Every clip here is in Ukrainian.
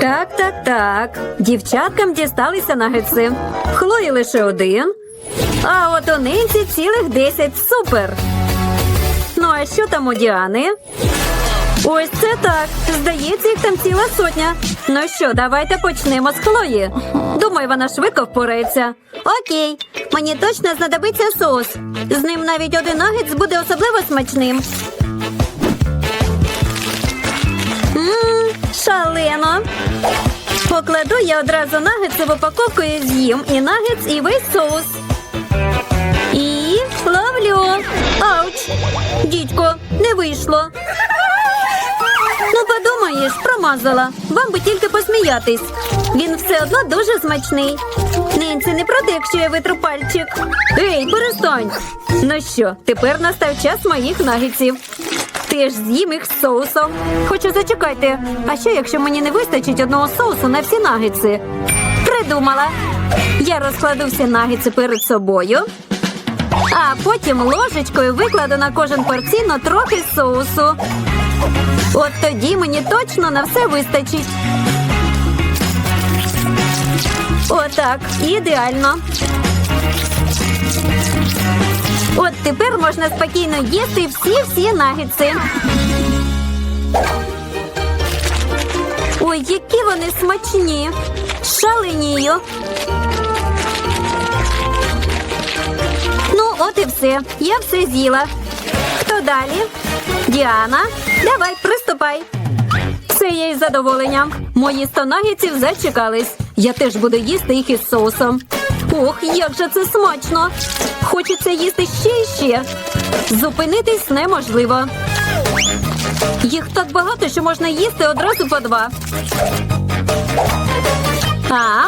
Так, так, так. Дівчаткам дісталися нагетси. Хлої лише один. А от у Нинці цілих десять. Супер. Ну, а що там у Діани? Ось це так. Здається, їх там ціла сотня. Ну що, давайте почнемо з Хлої. Думаю, вона швидко впорається. Окей, мені точно знадобиться соус. З ним навіть один нагетс буде особливо смачним. Шалено. Покладу я одразу нагетси в упаковку і з'їм і нагетс, і весь соус. І ловлю. Ауч! Дідько, не вийшло. Ну, подумаєш, промазала. Вам би тільки посміятись. Він все одно дуже смачний. Ненці, не проти, якщо я витру пальчик. Ей, перестань. Ну що, тепер настав час моїх нагетсів. Теж з'їм їх з соусом. Хочу зачекайте. А що, якщо мені не вистачить одного соусу на всі нагетси? Придумала. Я розкладу всі нагетси перед собою. А потім ложечкою викладу на кожен порційно трохи соусу. От тоді мені точно на все вистачить. Отак, ідеально. От тепер можна спокійно їсти всі-всі нагетси. Ой, які вони смачні. Шаленію. Ну, от і все. Я все з'їла. Хто далі? Діана, давай, приступай. Все я із задоволенням. Мої сто нагетсів зачекались. Я теж буду їсти їх із соусом. Ох, як же це смачно! Хочеться їсти ще і ще. Зупинитись неможливо. Їх так багато, що можна їсти одразу по два. А?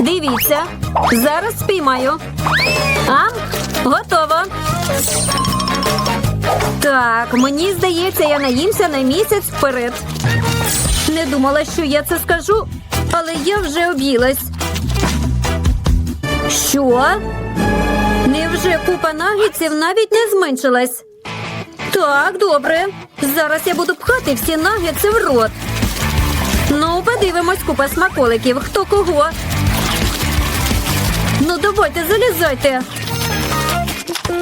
Дивіться, зараз спіймаю. А? Готово. Так, мені здається, я наїмся на місяць вперед. Не думала, що я це скажу, але я вже об'їлась. Що? Невже купа нагетсів навіть не зменшилась? Так, добре. Зараз я буду пхати всі нагетси в рот. Ну, подивимось, купа смаколиків. Хто кого? Ну, давайте, залізайте.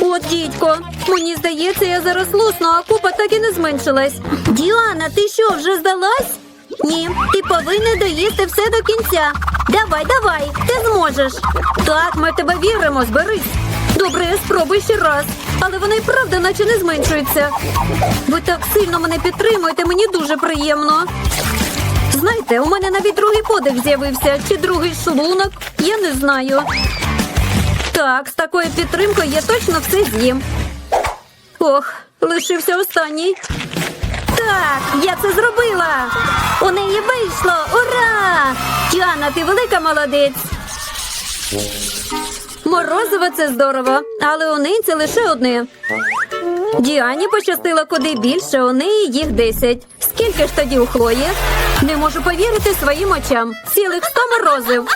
От, дідько, мені здається, я зараз лусну, а купа так і не зменшилась. Діана, ти що, вже здалась? Ні, ти повинна доїсти все до кінця. Давай, давай, ти зможеш. Так, ми в тебе віримо, зберись. Добре, я спробую ще раз. Але вони правда наче не зменшуються. Ви так сильно мене підтримуєте, мені дуже приємно. Знаєте, у мене навіть другий подих з'явився, чи другий шлунок, я не знаю. Так, з такою підтримкою я точно все з'їм. Ох, лишився останній. Так, я це зробила. У неї вийшло. Ура! Діана, ти велика молодець. Морозиво це здорово, але у неї це лише одне. Діані пощастило куди більше, у неї їх десять. Скільки ж тоді у Хлої? Не можу повірити своїм очам. Цілих сто морозив.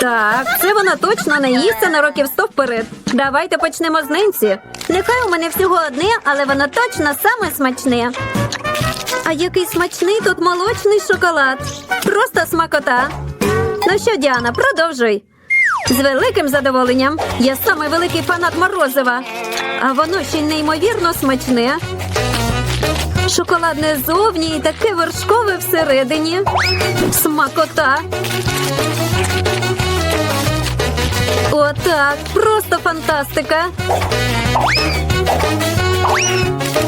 Так, це вона точно не їсться на років сто вперед. Давайте почнемо з нинці. Нехай у мене всього одне, але воно точно саме смачне. Який смачний тут молочний шоколад. Просто смакота. Ну що, Діана, продовжуй. З великим задоволенням. Я самий великий фанат морозива. А воно ще неймовірно смачне. Шоколадне зовні і таке вершкове всередині. Смакота. Отак. Просто фантастика.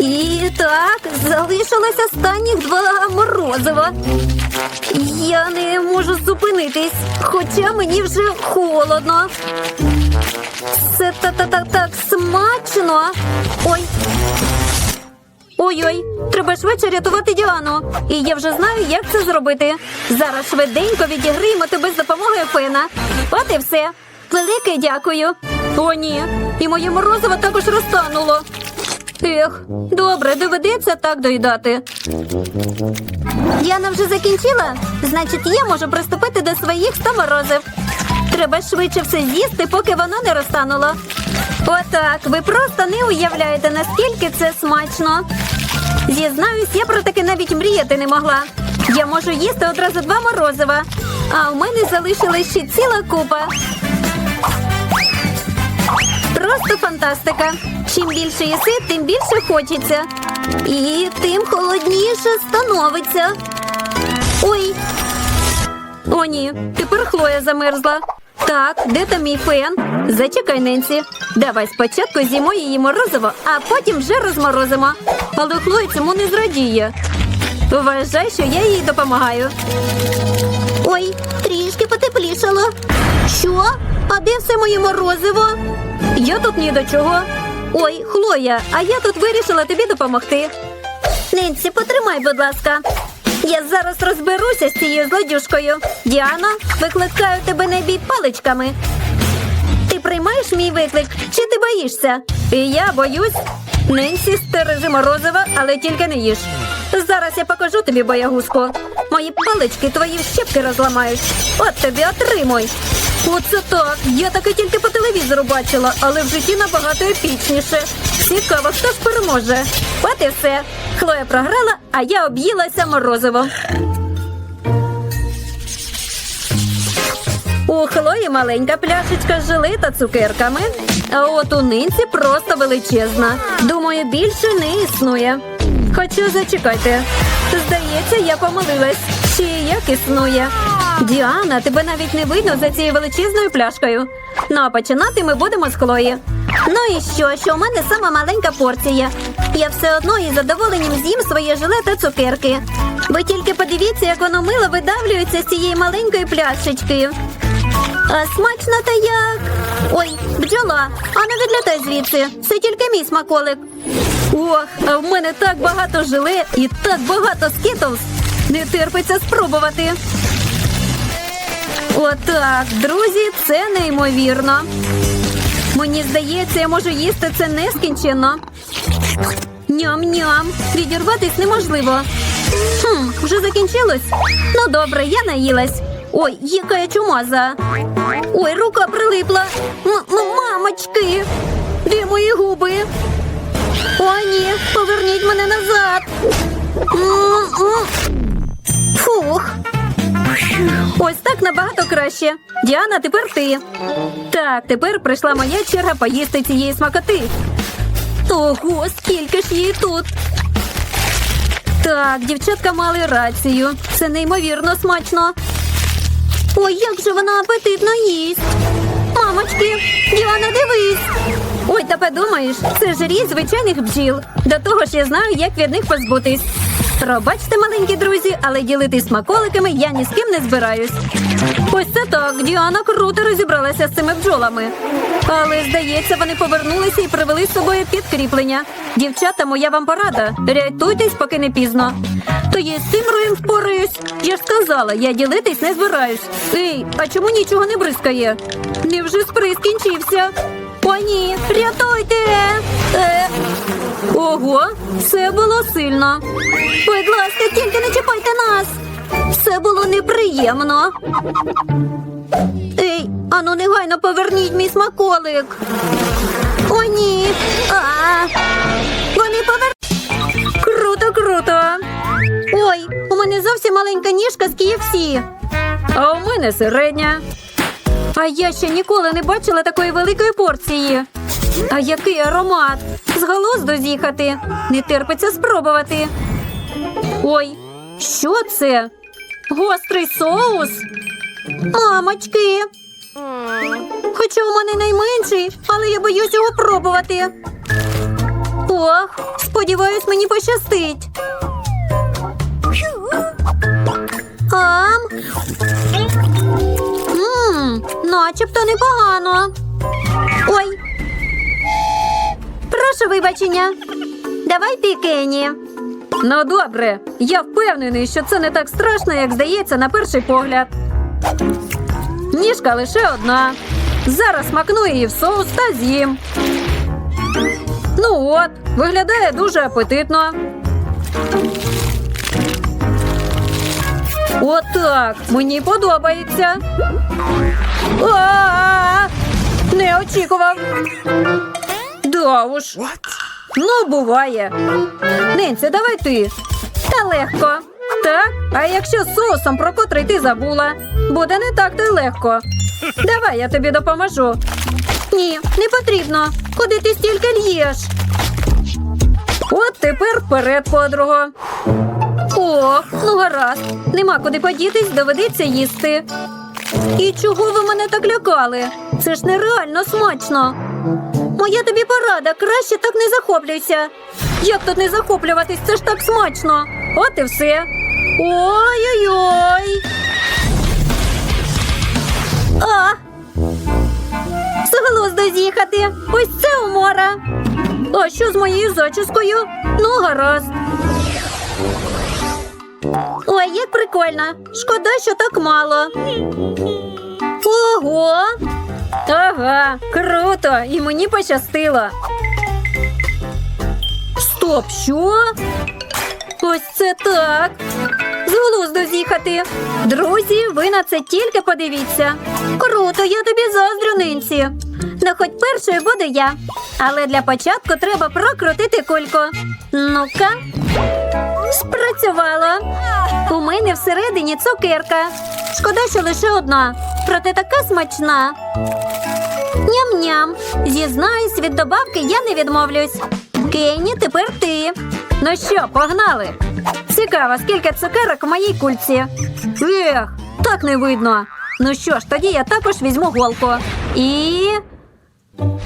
І так, залишилось останніх два морозива. Я не можу зупинитись, хоча мені вже холодно. Це та та та так смачно. Ой. Ой-ой, треба швидше рятувати Діану. І я вже знаю, як це зробити. Зараз швиденько відіграємо тебе з допомогою фена. От і все. Велике дякую. О, ні. І моє морозиво також розтануло. Ех, добре, доведеться так доїдати. Діана вже закінчила? Значить, я можу приступити до своїх 100 морозив. Треба швидше все з'їсти, поки воно не розтануло. Отак, ви просто не уявляєте, наскільки це смачно. Зізнаюсь, я про таке навіть мріяти не могла. Я можу їсти одразу два морозива. А у мене залишилась ще ціла купа. Просто фантастика. Чим більше їси, тим більше хочеться. І тим холодніше становиться. Ой. О, ні, тепер Хлоя замерзла. Так, де там мій фен? Зачекай, Ненсі. Давай спочатку з'їмо її морозиво, а потім вже розморозимо. Але Хлоя цьому не зрадіє. Вважай, що я їй допомагаю. Ой, трішки потеплішало. Що? А де все моє морозиво? Я тут ні до чого. Ой, Хлоя, а я тут вирішила тобі допомогти. Ненсі, потримай, будь ласка. Я зараз розберуся з цією злодюшкою. Діана, викликаю тебе на бій паличками. Ти приймаєш мій виклик чи ти боїшся? І я боюсь. Ненсі стережи морозива, але тільки не їж. Зараз я покажу тобі боягузку. Мої палички твої щепки розламають. От тобі отримуй. Оце так. Я таке тільки по телевізору бачила, але в житті набагато епічніше. Цікаво, хто ж переможе. От і все. Хлоя програла, а я об'їлася морозиво. У Хлої маленька пляшечка з жели та цукерками. А от у нинці просто величезна. Думаю, більше не існує. Хоча зачекайте. Здається, я помилилась. Ще як існує. Діана, тебе навіть не видно за цією величезною пляшкою. Ну а починати ми будемо з Хлої. Ну і що, що у мене сама маленька порція. Я все одно із задоволенням з'їм своє желе та цукерки. Ви тільки подивіться, як воно мило видавлюється з цієї маленької пляшечки. А смачно та як. Ой, бджола, а не відлятай звідси. Це тільки мій смаколик. Ох, а в мене так багато желе і так багато скітлз. Не терпиться спробувати. Отак, друзі, це неймовірно. Мені здається, я можу їсти це нескінченно. Ням-ням. Відірватись неможливо. Хм, вже закінчилось? Ну добре, я наїлась. Ой, яка я чумаза. Ой, рука прилипла. М -м Мамочки. Де мої губи? О, ні, поверніть мене назад. М-м. Фух. Ось так набагато краще. Діана, тепер ти. Так, тепер прийшла моя черга поїсти цієї смакоти. Ого, скільки ж її тут. Так, дівчатка мали рацію. Це неймовірно смачно. Ой, як же вона апетитно їсть. Мамочки, Діана, дивись. Ой, та подумаєш, це ж рій звичайних бджіл. До того ж я знаю, як від них позбутись. Пробачте, маленькі друзі, але ділитись смаколиками я ні з ким не збираюсь. Ось це так, Діана круто розібралася з цими бджолами. Але, здається, вони повернулися і привели з собою підкріплення. Дівчата, моя вам порада. Рятуйтесь, поки не пізно. То я з цим роєм впораюсь. Я ж сказала, я ділитись не збираюсь. Ей, а чому нічого не бризкає? Невже спрей скінчився? Ні, рятуйте! Е. Ого, це було сильно. Будь ласка, тільки не чіпайте нас. Це було неприємно. Ей, ану негайно поверніть мій смаколик. О, ні. А, вони повер... Круто, круто. Ой, у мене зовсім маленька ніжка з KFC. А у мене середня. А я ще ніколи не бачила такої великої порції. А який аромат! З глузду з'їхати. Не терпиться спробувати. Ой, що це? Гострий соус? Мамочки. Хоча у мене найменший, але я боюсь його пробувати. Ох, сподіваюсь, мені пощастить. Ам. Начебто непогано. Ой. Прошу вибачення. Давай ти, Кенні. Ну, добре. Я впевнений, що це не так страшно, як здається на перший погляд. Ніжка лише одна. Зараз макну її в соус та з'їм. Ну от, виглядає дуже апетитно. Отак. Мені подобається. А-а-а! Не очікував. Да уж. Ну, буває. Ненці, давай ти. Та легко. Так, А якщо з соусом, про котрий ти забула, буде не так то й легко. Давай я тобі допоможу. Ні, не потрібно. Куди ти стільки л'єш? От тепер вперед, подруго. Ох, ну гаразд. Нема куди подітись, доведеться їсти. І чого ви мене так лякали? Це ж нереально смачно. Моя тобі порада, краще так не захоплюйся. Як тут не захоплюватись, це ж так смачно. От і все. Ой-ой-ой. А! З з'їхати. Ось це умора. А що з моєю зачіскою? Ну, гаразд. Прикольно. Шкода, що так мало. Ого. Ага, круто. І мені пощастило. Стоп, що? Ось це так. З глузду з'їхати. Друзі, ви на це тільки подивіться. Круто, я тобі заздрю, нинці. Ну, хоч першою буду я. Але для початку треба прокрутити кульку. Ну-ка. Спрацювало. У мене всередині цукерка. Шкода, що лише одна. Проте така смачна. Ням-ням. Зізнаюсь, від добавки я не відмовлюсь. Кенні, тепер ти. Ну що, погнали? Цікаво, скільки цукерок в моїй кульці. Ех, так не видно. Ну що ж, тоді я також візьму голку. І.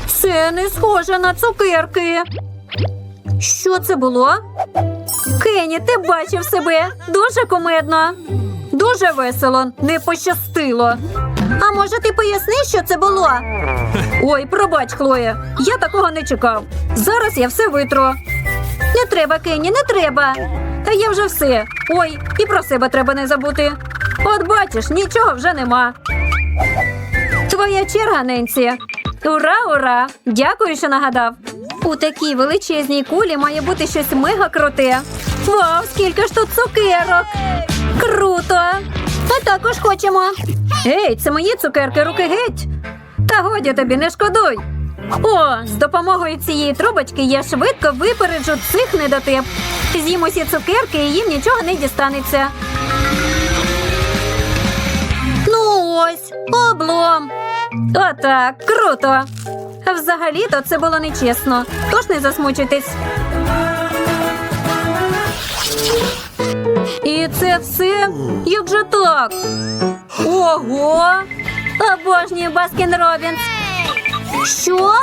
Це не схоже на цукерки. Що це було? Кенні, ти бачив себе. Дуже кумедно. Дуже весело, не пощастило. А може ти поясни, що це було? Ой, пробач, Хлоя, я такого не чекав. Зараз я все витру. Не треба, Кенні, не треба. Та я вже все. Ой, і про себе треба не забути. От бачиш, нічого вже нема. Твоя черга, Ненсі. Ура, ура! Дякую, що нагадав. У такій величезній кулі має бути щось мега круте. Вау, скільки ж тут цукерок! Круто! Ми також хочемо. Ей, це мої цукерки, руки геть. Та годі тобі, не шкодуй. О, з допомогою цієї трубочки я швидко випереджу цих недотип. З'їм усі цукерки і їм нічого не дістанеться. Ну ось, облом. Отак, круто. А Взагалі-то це було нечесно. Тож не засмучуйтесь. І це все? Як же так? Ого! Обожнюю Баскін Робінс. Що?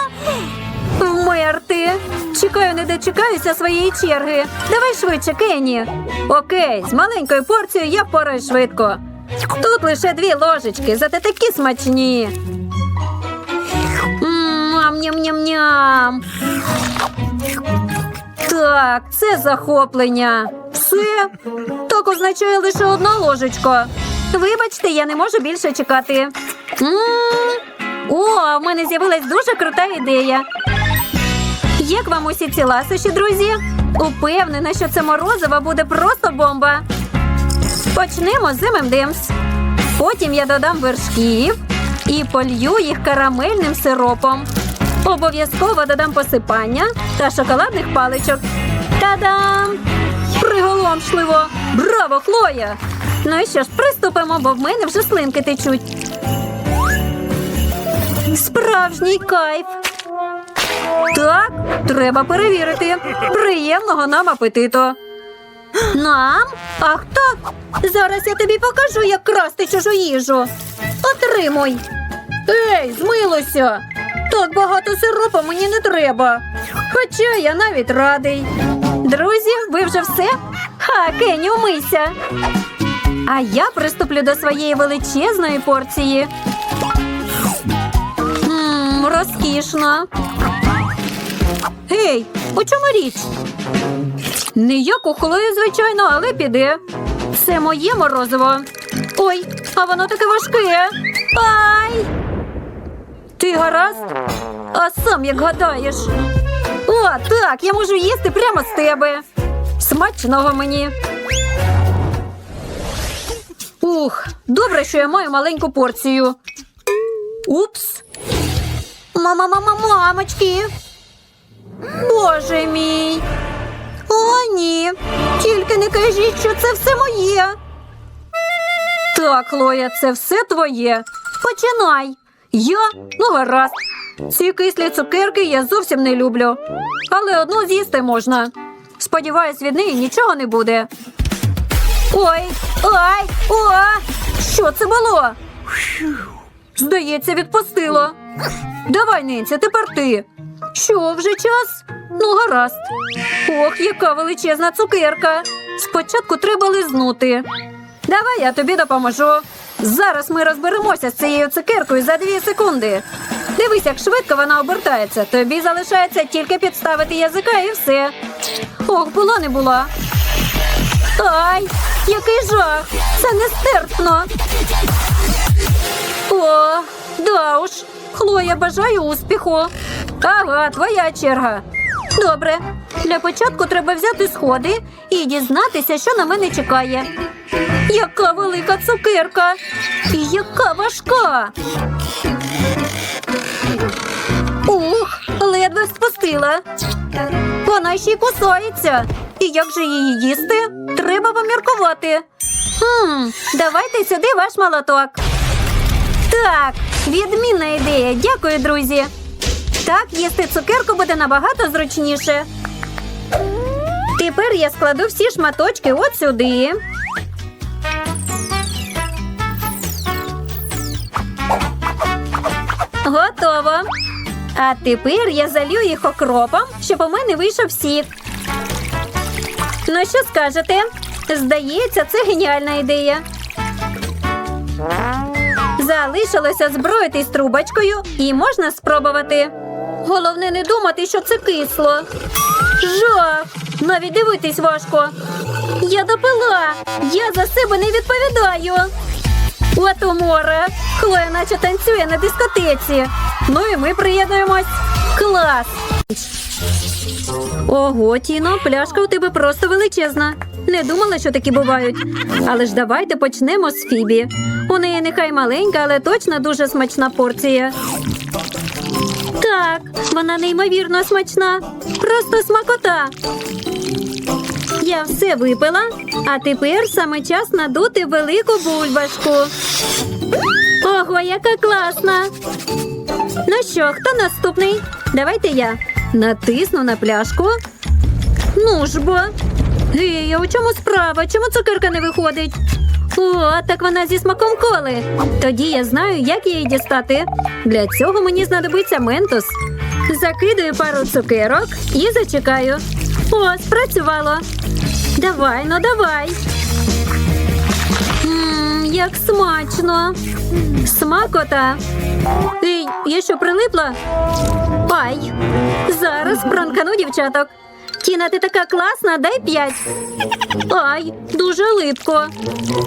Вмерти. Чекаю, не дочекаюся своєї черги. Давай швидше, Кенні. Окей, з маленькою порцією я впораюсь швидко. Тут лише дві ложечки, зате такі смачні. М, Ням-ням-ням-ням. Так, це захоплення. Все. Так означає лише одна ложечка. Вибачте, я не можу більше чекати. О, в мене з'явилась дуже крута ідея. Як вам усі ці ласощі, друзі? Упевнена, що це морозиво буде просто бомба. Почнемо з ММДМС. Потім я додам вершків і полью їх карамельним сиропом. Обов'язково додам посипання та шоколадних паличок. Та-дам! Приголомшливо! Браво, Хлоя! Ну і що ж, приступимо, бо в мене вже слинки течуть. Справжній кайф. Так, треба перевірити. Приємного нам апетиту. Нам? Ах так. Зараз я тобі покажу, як красти чужу їжу. Отримуй. Ей, змилося. Так багато сиропу мені не треба. Хоча я навіть радий. Друзі, ви вже все? Ха, Кенні, умийся. А я приступлю до своєї величезної порції. Мм, розкішно. Гей, у чому річ? Не як у звичайно, але піде. Це моє морозиво. Ой, а воно таке важке. Ай! Ти гаразд? А сам як гадаєш? О, так, я можу їсти прямо з тебе. Смачного мені. Ух, добре, що я маю маленьку порцію. Упс. Мама, мама, мамочки. Боже мій. О, ні. Тільки не кажіть, що це все моє. Так, Лоя, це все твоє. Починай. Я? Ну, гаразд. Ці кислі цукерки я зовсім не люблю. Але одну з'їсти можна. Сподіваюсь, від неї нічого не буде. Ой, ай, о! Що це було? Здається, відпустило. Давай, Ненці, тепер ти. Що, вже час? Ну, гаразд. Ох, яка величезна цукерка. Спочатку треба лизнути. Давай я тобі допоможу. Зараз ми розберемося з цією цукеркою за дві секунди. Дивись, як швидко вона обертається. Тобі залишається тільки підставити язика і все. Ох, була не була. Ай, який жах! Це нестерпно. О, да уж. Хлоя, бажаю успіху. Ага, твоя черга. Добре. Для початку треба взяти сходи і дізнатися, що на мене чекає. Яка велика цукерка! І яка важка! Ух, ледве спустила. Вона ще й кусається. І як же її їсти? Треба поміркувати. Хм, давайте сюди ваш молоток. Так, відмінна ідея. Дякую, друзі. Так, їсти цукерку буде набагато зручніше. Тепер я складу всі шматочки от сюди. Готово. А тепер я залью їх окропом, щоб у мене вийшов сік. Ну, що скажете? Здається, це геніальна ідея. Залишилося зброїтись трубочкою і можна спробувати. Головне не думати, що це кисло. Жах! Навіть дивитись важко. Я допила. Я за себе не відповідаю. От умора. Хлоя наче танцює на дискотеці. Ну і ми приєднуємось. Клас! Ого, Тіно, пляшка у тебе просто величезна. Не думала, що такі бувають. Але ж давайте почнемо з Фібі. У неї нехай маленька, але точно дуже смачна порція. Так, вона неймовірно смачна. Просто смакота. Я все випила, а тепер саме час надути велику бульбашку. Ого, яка класна! Ну що, хто наступний? Давайте я. Натисну на пляшку. Ну ж бо. Гей, а у чому справа? Чому цукерка не виходить? О, так вона зі смаком коли. Тоді я знаю, як її дістати. Для цього мені знадобиться ментос. Закидаю пару цукерок і зачекаю. О, спрацювало. Давай, ну давай. Як смачно. Смакота. Ей, я що прилипла? Ай, зараз пранкану дівчаток. Тіна, ти така класна, дай п'ять. Ай, дуже липко.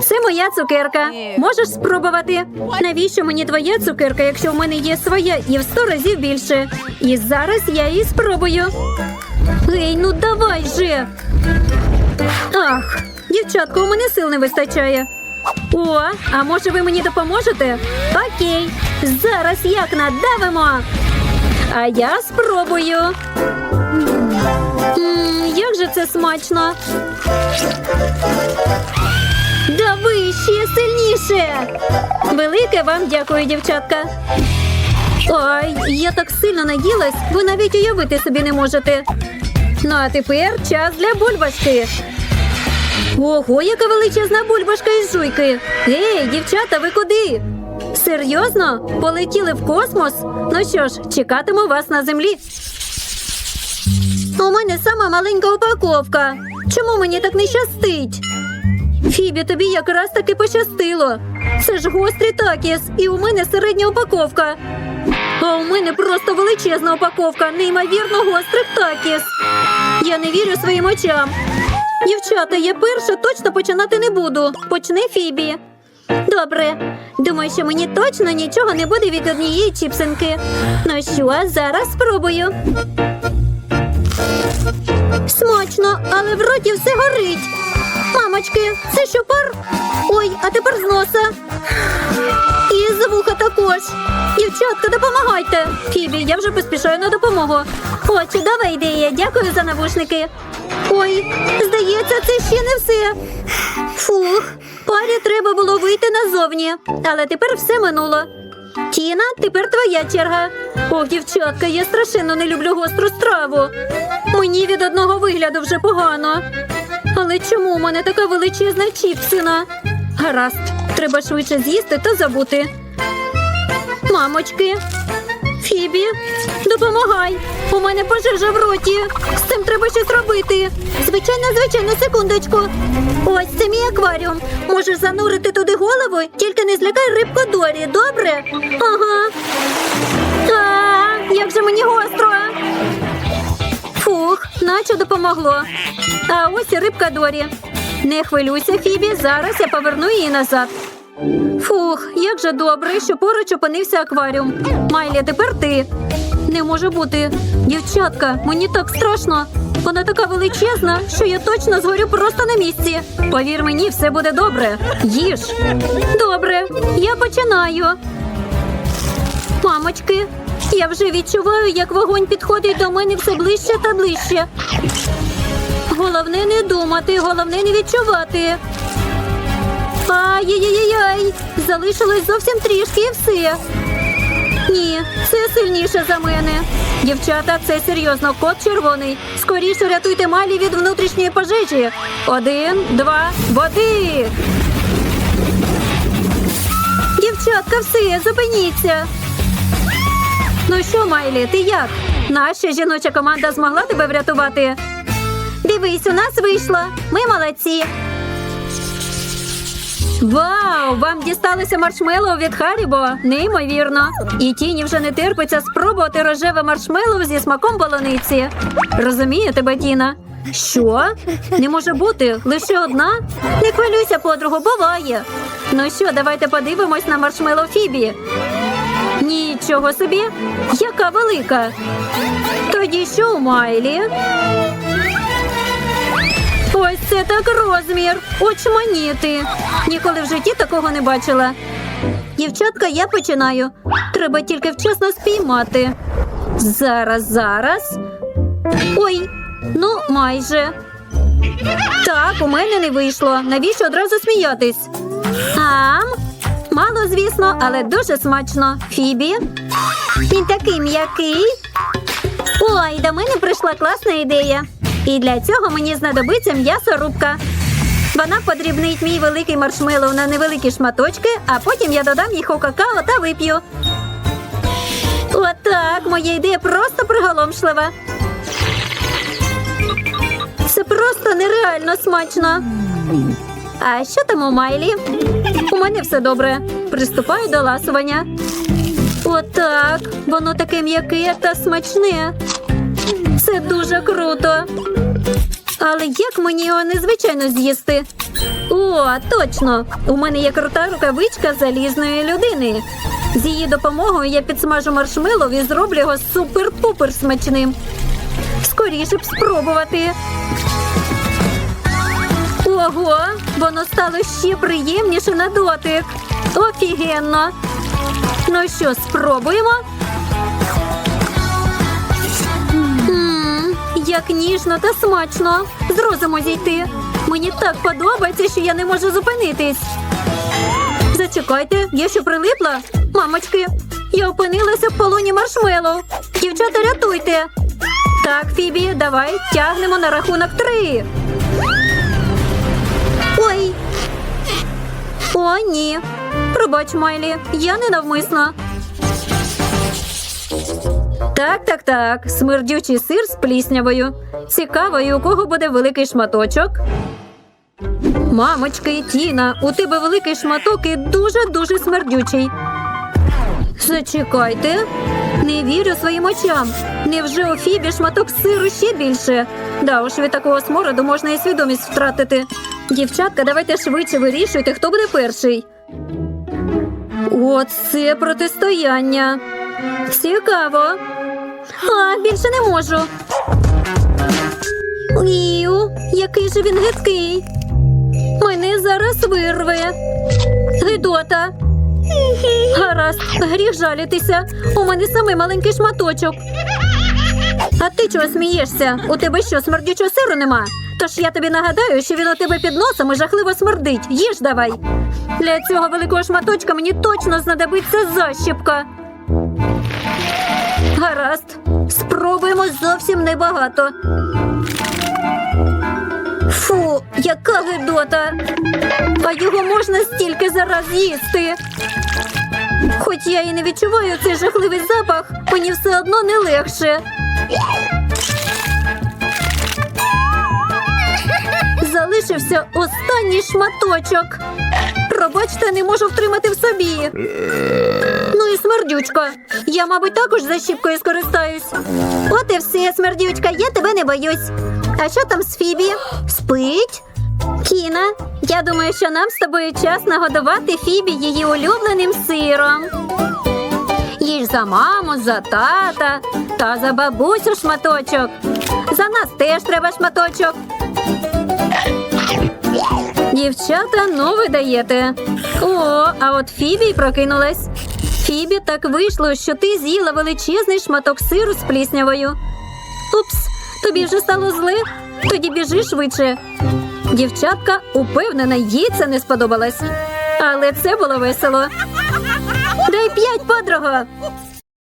Це моя цукерка. Можеш спробувати? Навіщо мені твоя цукерка, якщо в мене є своя і в сто разів більше? І зараз я її спробую. Гей, ну давай же. Ах, дівчатко, у мене сил не вистачає. О, а може ви мені допоможете? Окей, зараз як надавимо. А я спробую. М, як же це смачно. Дави ще сильніше. Велике вам дякую, дівчатка. Ой, я так сильно наїлась, ви навіть уявити собі не можете. Ну а тепер час для бульбашки. Ого, яка величезна бульбашка із жуйки. Ей, дівчата, ви куди? Серйозно? Полетіли в космос? Ну що ж, чекатиму вас на землі. У мене сама маленька упаковка. Чому мені так не щастить? Фібі, тобі якраз таки пощастило. Це ж гострий такіс, і у мене середня упаковка. А у мене просто величезна упаковка, неймовірно гострих такіс. Я не вірю своїм очам. Дівчата, я перша точно починати не буду. Почни Фібі. Добре. Думаю, що мені точно нічого не буде від однієї чіпсинки. Ну що, зараз спробую. Смачно, але в роті все горить. Мамочки, це що пар? Ой, а тепер з носа. Також. Дівчатка, допомагайте. Фібі, я вже поспішаю на допомогу. О, чудова ідея. Дякую за навушники. Ой, здається, це ще не все. Фух, Парі треба було вийти назовні, але тепер все минуло. Тіна, тепер твоя черга. Ох, дівчатка, я страшенно не люблю гостру страву. Мені від одного вигляду вже погано. Але чому у мене така величезна чіпсина? Гаразд, треба швидше з'їсти та забути. Мамочки, Фібі, допомагай. У мене пожежа в роті. З цим треба щось робити. Звичайно, звичайно, секундочку. Ось це мій акваріум. Можеш занурити туди голову, тільки не злякай рибку Дорі, добре? Ага. А, як же мені гостро. Фух, наче допомогло. А ось і рибка Дорі. Не хвилюйся, Фібі, зараз я поверну її назад. Фух, як же добре, що поруч опинився акваріум. Майлі, тепер ти. Не може бути. Дівчатка, мені так страшно. Вона така величезна, що я точно згорю просто на місці. Повір мені, все буде добре. Їж. Добре, я починаю. Мамочки, я вже відчуваю, як вогонь підходить до мене все ближче та ближче. Головне не думати, головне не відчувати. Ай-яй-яй-яй! Залишилось зовсім трішки і все. Ні, це сильніше за мене. Дівчата, це серйозно, кот червоний. Скоріше рятуйте Малі від внутрішньої пожежі. Один, два, води. Дівчатка, все, зупиніться. Ну що, Майлі, ти як? Наша жіноча команда змогла тебе врятувати? Дивись, у нас вийшло. Ми молодці. Вау! Вам дісталося маршмеллоу від Харібо? Неймовірно. І тіні вже не терпиться спробувати рожеве маршмеллоу зі смаком полуниці. Розумію тебе, Тіна. Що? Не може бути лише одна? Не хвилюйся, подругу, буває. Ну що, давайте подивимось на маршмеллоу Фібі. Нічого собі, яка велика. Тоді що у Майлі? Ось це так розмір. Очманіти. Ніколи в житті такого не бачила. Дівчатка, я починаю. Треба тільки вчасно спіймати. Зараз, зараз. Ой, ну майже. Так, у мене не вийшло. Навіщо одразу сміятись? Ам? Мало, звісно, але дуже смачно. Фібі. Він такий м'який. Ой, до мене прийшла класна ідея. І для цього мені знадобиться м'ясорубка. Вона подрібнить мій великий маршмеллоу на невеликі шматочки, а потім я додам їх у какао та вип'ю. Отак, моя ідея просто приголомшлива. Це просто нереально смачно. А що там у Майлі? У мене все добре. Приступаю до ласування. Отак. Воно таке м'яке та смачне. Це дуже круто. Але як мені його незвичайно з'їсти? О, точно! У мене є крута рукавичка залізної людини. З її допомогою я підсмажу маршмеллоу і зроблю його супер-пупер смачним. Скоріше б спробувати. Ого, воно стало ще приємніше на дотик. Офігенно. Ну що, спробуємо? Як ніжно та смачно. З розуму зійти. Мені так подобається, що я не можу зупинитись. Зачекайте, я що прилипла? Мамочки, я опинилася в полоні маршмеллоу. Дівчата, рятуйте. Так, Фібі, давай тягнемо на рахунок три. Ой. О, ні. Пробач, Майлі, я ненавмисно. Так, так, так. Смердючий сир з пліснявою. Цікаво, і у кого буде великий шматочок. Мамочки, Тіна, у тебе великий шматок і дуже-дуже смердючий. Зачекайте. Не вірю своїм очам. Невже у Фібі шматок сиру ще більше? Да уж від такого смороду можна і свідомість втратити. Дівчатка, давайте швидше вирішуйте, хто буде перший. Оце протистояння. Цікаво. А, більше не можу. Іу, який же він гидкий. Мене зараз вирве. Гидота. Гаразд, гріх жалітися. У мене самий маленький шматочок. А ти чого смієшся? У тебе що, смердючого сиру нема? Тож я тобі нагадаю, що він у тебе під носом і жахливо смердить. Їж давай. Для цього великого шматочка мені точно знадобиться защіпка. Гаразд. Спробуємо зовсім небагато. Фу, яка гидота. А його можна стільки зараз їсти. Хоч я і не відчуваю цей жахливий запах, мені все одно не легше. Залишився останній шматочок. Пробачте, не можу втримати в собі. Смердючка. Я, мабуть, також защіпкою скористаюсь. От і все, смердючка, я тебе не боюсь. А що там з Фібі? Спить? Кіна, я думаю, що нам з тобою час нагодувати Фібі її улюбленим сиром. Їж за маму, за тата та за бабусю шматочок. За нас теж треба шматочок. Дівчата, ну ви даєте. О, а от Фібі прокинулась. Фібі, так вийшло, що ти з'їла величезний шматок сиру з пліснявою. Упс, тобі вже стало зле? Тоді біжи швидше. Дівчатка упевнена, їй це не сподобалось. Але це було весело. Дай п'ять, подруга.